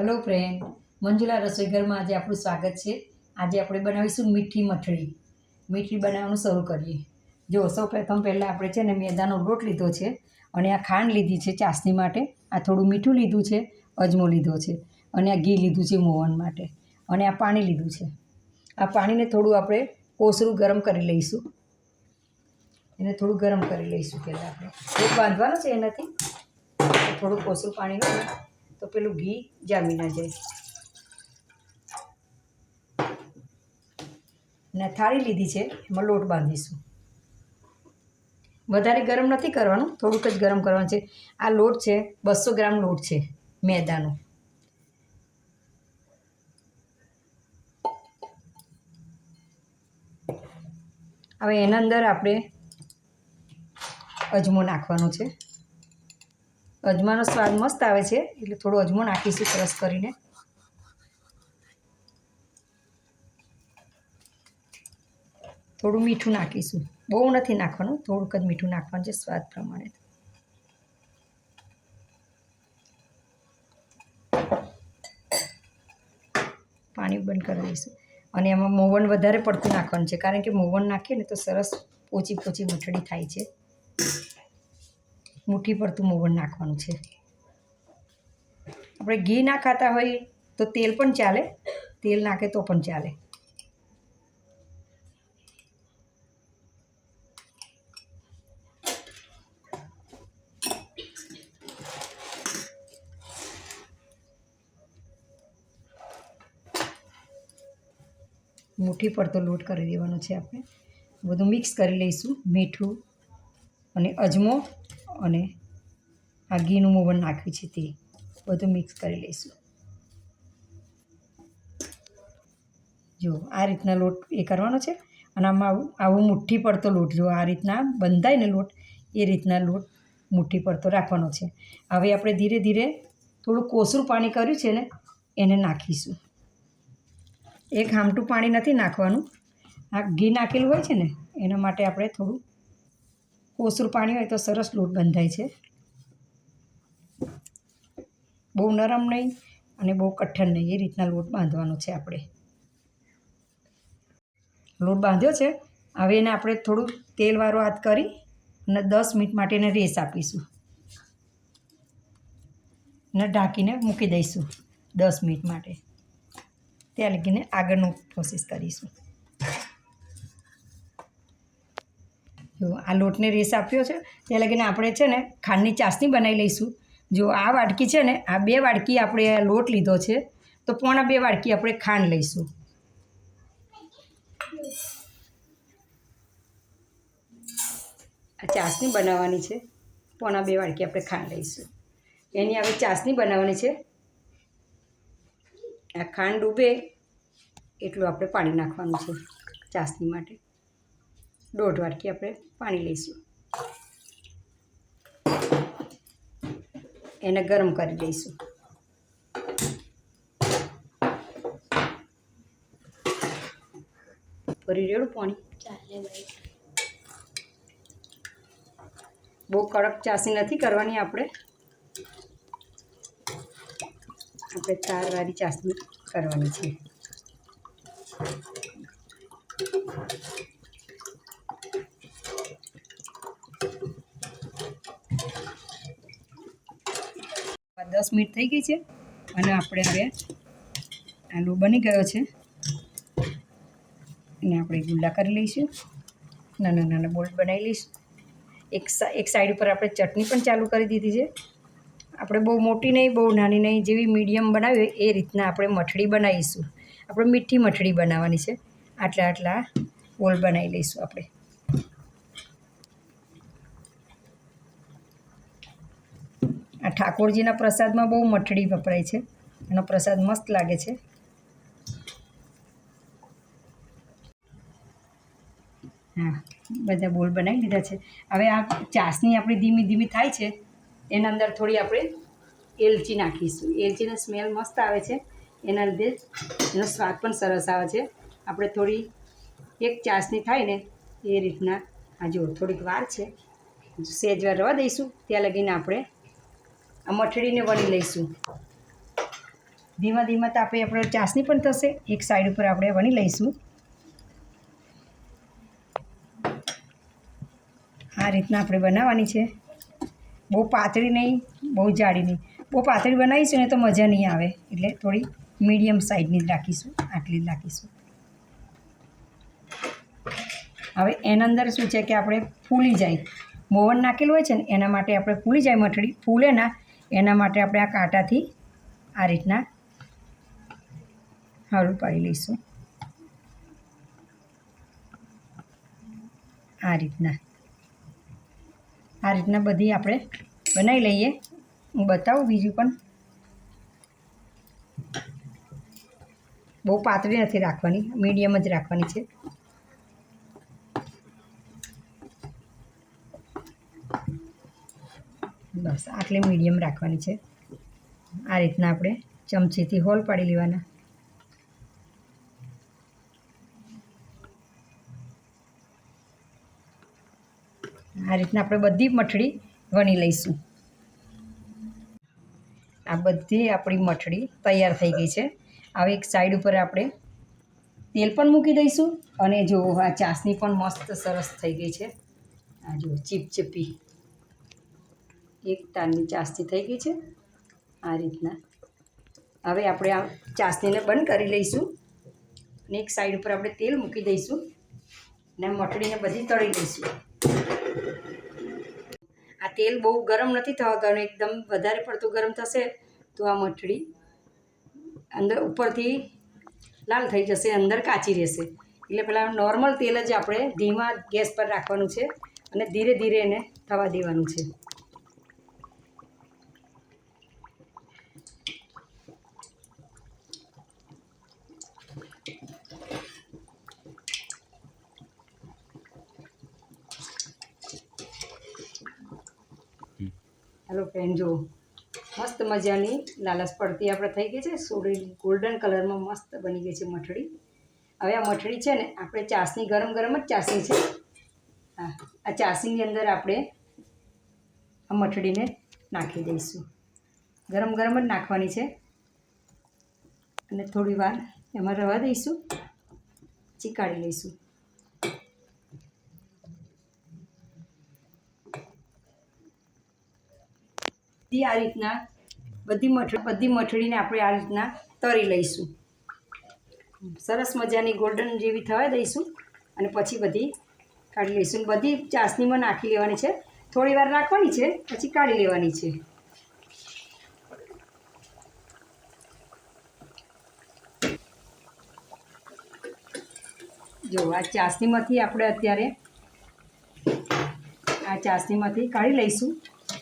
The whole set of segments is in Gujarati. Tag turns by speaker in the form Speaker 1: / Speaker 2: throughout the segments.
Speaker 1: હલો ફ્રેન્ડ મંજુલા રસોઈ ઘરમાં આજે આપણું સ્વાગત છે. આજે આપણે બનાવીશું મીઠી મઠળી. મીઠી બનાવવાનું શરૂ કરીએ. જો, સૌ પ્રથમ પહેલાં આપણે છે ને મેદાનો લોટ લીધો છે અને આ ખાંડ લીધી છે ચાસણી માટે. આ થોડું મીઠું લીધું છે, અજમો લીધો છે અને આ ઘી લીધું છે મોહન માટે અને આ પાણી લીધું છે. આ પાણીને થોડું આપણે કોસરું ગરમ કરી લઈશું. એને થોડું ગરમ કરી લઈશું પહેલાં આપણે. એક બાંધવાનો છે એનાથી. થોડું કોસરું પાણી હોય ને તો પેલું ઘી જામી ના જાય. ને થાળી લીધી છે, એમાં લોટ બાંધીશું. વધારે ગરમ નથી કરવાનું, થોડુંક જ ગરમ કરવાનું છે. આ લોટ છે, બસો ગ્રામ લોટ છે, મેદાનો. હવે એના અંદર આપણે અજમો નાખવાનો છે. અજમાનો સ્વાદ મસ્ત આવે છે, એટલે થોડો અજમો નાખીશું ક્રશ કરીને. થોડું મીઠું નાખીશું. બહુ નથી નાખવાનું, થોડુંક જ મીઠું નાખવાનું છે સ્વાદ પ્રમાણે. પાણી બંધ કરી દઈશું. અને એમાં મોવણ વધારે પડતું નાખવાનું છે, કારણ કે મોવણ નાખીએ ને તો સરસ પોચી પોચી મઠડી થાય છે. મુઠ્ઠી પડતું મોવણ નાખવાનું છે. આપણે ઘી ના ખાતા હોઈએ તો તેલ પણ ચાલે, તેલ નાખે તો પણ ચાલે. મુઠ્ઠી પડતો લોટ કરી દેવાનો છે આપણે. બધું મિક્સ કરી લઈશું, મીઠું અને અજમો. અને આ ઘીનું મોવણ નાખ્યું છે તે. બધું મિક્સ કરી લઈશું. જો, આ રીતના લોટ એ કરવાનો છે. અને આમાં આવું મુઠ્ઠી પડતો લોટ, જો આ રીતના બંધાય ને લોટ, એ રીતના લોટ મુઠ્ઠી પડતો રાખવાનો છે. હવે આપણે ધીરે ધીરે થોડું કોસરું પાણી કર્યું છે ને, એને નાખીશું. એક હામટું પાણી નથી નાખવાનું. આ ઘી નાખેલું હોય છે ને, એના માટે આપણે થોડું કોસરું પાણી હોય તો સરસ લોટ બંધાય છે. બહુ નરમ નહીં અને બહુ કઠણ નહીં, એ રીતના લોટ બાંધવાનો છે આપણે. લોટ બાંધ્યો છે, હવે એને આપણે થોડું તેલવાળો હાથ કરી અને દસ મિનિટ માટે એને રેસ આપીશું. અને ઢાંકીને મૂકી દઈશું દસ મિનિટ માટે. ત્યાં લગીને આગળનું પ્રોસેસ કરીશું. જો આ લોટને રેસ આપ્યો છે. ત્યાં લગીને આપણે છે ને ખાંડની ચાસણી બનાવી લઈશું. જો આ વાટકી છે ને, આ બે વાટકી આપણે લોટ લીધો છે, તો પોણા બે વાટકી આપણે ખાંડ લઈશું. આ ચાસણી બનાવવાની છે. પોણા બે વાટકી આપણે ખાંડ લઈશું. એની હવે ચાસણી બનાવવાની છે. આ ખાંડ ડૂબે એટલું આપણે પાણી નાખવાનું છે ચાસણી માટે. દોઢ વાટકી આપણે પાણી લઈશું. એને ગરમ કરી દઈશું. ફરી રેડું પાણી?
Speaker 2: ચાલે
Speaker 1: બહુ કડક ચાસી નથી કરવાની આપણે. આપણે તારવાળી ચાસણી કરવાની છે. દસ મિનિટ થઈ ગઈ છે અને આપણે હવે આલુ બની ગયો છે. એને આપણે ગુલ્લા કરી લઈશું. નાના નાના બોલ્ટ બનાવી લઈશું. એક એક સાઈડ ઉપર આપણે ચટણી પણ ચાલુ કરી દીધી છે. આપણે બહુ મોટી નહીં, બહુ નાની નહીં, જેવી મીડિયમ બનાવી એ રીતના આપણે મઠડી બનાવીશું. આપણે મીઠી મઠડી બનાવવાની છે. આટલા આટલા બોલ બનાવી લઈશું આપણે. ઠાકોરજીના પ્રસાદમાં બહુ મઠડી વપરાય છે. એનો પ્રસાદ મસ્ત લાગે છે. હા, બધા બોલ બનાવી લીધા છે. હવે આ ચાસણી આપણી ધીમી ધીમી થાય છે. એના અંદર થોડી આપણે એલચી નાખીશું. એલચીનો સ્મેલ મસ્ત આવે છે. એના લીધે એનો સ્વાદ પણ સરસ આવે છે. આપણે થોડી એક ચાસણી થાય ને એ રીતના આ જુઓ થોડીક વાર છે. સેજ વાર રવા દઈશું. ત્યાં લગીને આપણે આ મઠડીને વણી લઈશું. ધીમા ધીમા તાપે આપણે ચાસણી પણ થશે. એક સાઈડ ઉપર આપણે વણી લઈશું. આ રીતના આપણે બનાવવાની છે. બહુ પાતળી નહીં, બહુ જાડી નહીં. બહુ પાતળી બનાવીશું ને તો મજા નહીં આવે. એટલે થોડી મીડિયમ સાઈઝની જ રાખીશું, આટલી જ રાખીશું. હવે એના અંદર શું છે કે આપણે ફૂલી જાય. મોવન નાખેલું હોય છે ને, એના માટે આપણે ફૂલી જાય મઠડી. ફૂલે ના એના માટે આપણે આ કાંટાથી આ રીતના હળવું પાડી લઈશું. આ રીતના. આ રીતના બધી આપણે બનાવી લઈએ. હું બતાવું બીજું પણ. બહુ પાતળી નથી રાખવાની. મીડિયમ જ રાખવાની છે. બસ આટલી મીડિયમ રાખવાની છે. આ રીતના આપણે ચમચીથી હોલ પાડી લેવાના. આ રીતના આપણે બધી મઠડી વણી લઈશું. આ બધી આપણી મઠડી તૈયાર થઈ ગઈ છે. હવે એક સાઈડ ઉપર આપણે તેલ પણ મૂકી દઈશું અને જો આ ચાસણી પણ મસ્ત સરસ થઈ ગઈ છે. આ જો ચીપચીપી એક તારની ચાસણી થઈ ગઈ છે. આ રીતના. હવે આપણે આ ચાસણીને બંધ કરી લઈશું અને એક સાઈડ ઉપર આપણે તેલ મૂકી દઈશું ને મટડીને બધી તળી લઈશું. આ તેલ બહુ ગરમ નથી થવા દેવાનું, એકદમ વધારે પડતું ગરમ થશે તો આ મઠડી અંદર ઉપરથી લાલ થઈ જશે, અંદર કાચી રહેશે. એટલે પહેલાં નોર્મલ તેલ જ આપણે ધીમા ગેસ પર રાખવાનું છે અને ધીરે ધીરે એને થવા દેવાનું છે. હેલો ફ્રેન્ડ જો મસ્ત મજાની લાલચ પડતી આપણે થઈ ગઈ છે. સોડી ગોલ્ડન કલરમાં મસ્ત બની ગઈ છે મઠડી હવે આ મઠડી છે ને, આપણે ચાસણી, ગરમ ગરમ જ ચાસણી છે. હા, આ ચાસણીની અંદર આપણે આ મઠડીને નાખી દઈશું. ગરમ ગરમ જ નાખવાની છે. અને થોડી વાર એમાં રવા દઈશું. ચીકાળી લઈશું. બધી આ રીતના, બધી મઠ, બધી મઠડીને આપણે આ રીતના તરી લઈશું. સરસ મજાની ગોલ્ડન જેવી થવા દઈશું અને પછી બધી કાઢી લઈશું. બધી ચાસણીમાં નાખી લેવાની છે. થોડી વાર રાખવાની છે, પછી કાઢી લેવાની છે. જો, આ ચાસણીમાંથી આપણે અત્યારે આ ચાસણીમાંથી કાઢી લઈશું.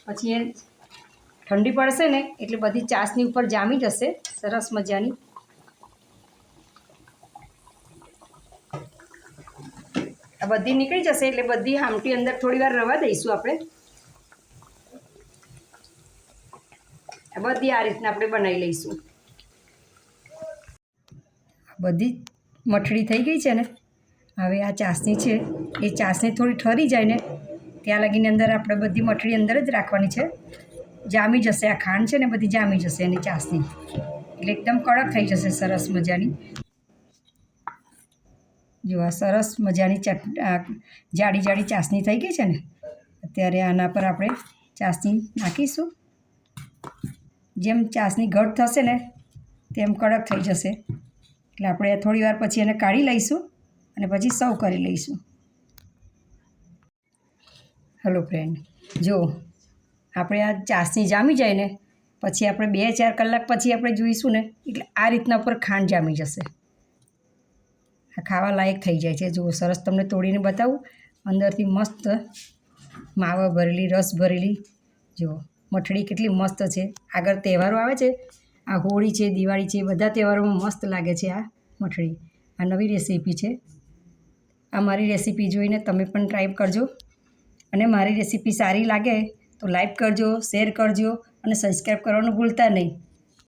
Speaker 1: પછી એ ઠંડી પડશે ને, એટલે બધી ચાસની ઉપર જામી જશે. સરસ મજાની. આ બધી નીકળી જશે, એટલે બધી હામટી અંદર થોડી વાર રવા દઈશું આપણે. બધી આ રીતના આપણે બનાવી લઈશું. બધી મઠડી થઈ ગઈ છે ને, હવે આ ચાસણી છે. એ ચાસણી થોડી ઠરી જાય ને, ત્યાં લગીને અંદર આપણે બધી મઠડી અંદર જ રાખવાની છે. જામી જશે આ ખાંડ છે ને, બધી જામી જશે એની ચાસણી. એટલે એકદમ કડક થઈ જશે સરસ મજાની. જો સરસ મજાની ચટ જાડી જાડી ચાસણી થઈ ગઈ છે ને, અત્યારે આના પર આપણે ચાસણી નાખીશું. જેમ ચાસણી ઘટ થશે ને, તેમ કડક થઈ જશે. એટલે આપણે થોડી વાર પછી એને કાઢી લઈશું અને પછી સર્વ કરી લઈશું. હલો ફ્રેન્ડ જો આપણે આ ચાસણી જામી જાય ને, પછી આપણે બે ચાર કલાક પછી આપણે જોઈશું ને, એટલે આ રીતના ઉપર ખાંડ જામી જશે. આ ખાવા લાયક થઈ જાય છે. જો સરસ તમને તોડીને બતાવું, અંદરથી મસ્ત માવા ભરેલી, રસ ભરેલી જો મઠડી કેટલી મસ્ત છે. આગળ તહેવારો આવે છે. આ હોળી છે, દિવાળી છે, બધા તહેવારોમાં મસ્ત લાગે છે આ મઠડી આ નવી રેસીપી છે. આ મારી રેસીપી જોઈને તમે પણ ટ્રાય કરજો. અને મારી રેસીપી સારી લાગે તો લાઈક કરજો શેર કરજો અને સબસ્ક્રાઈબ કરવાનું ભૂલતા નહીં.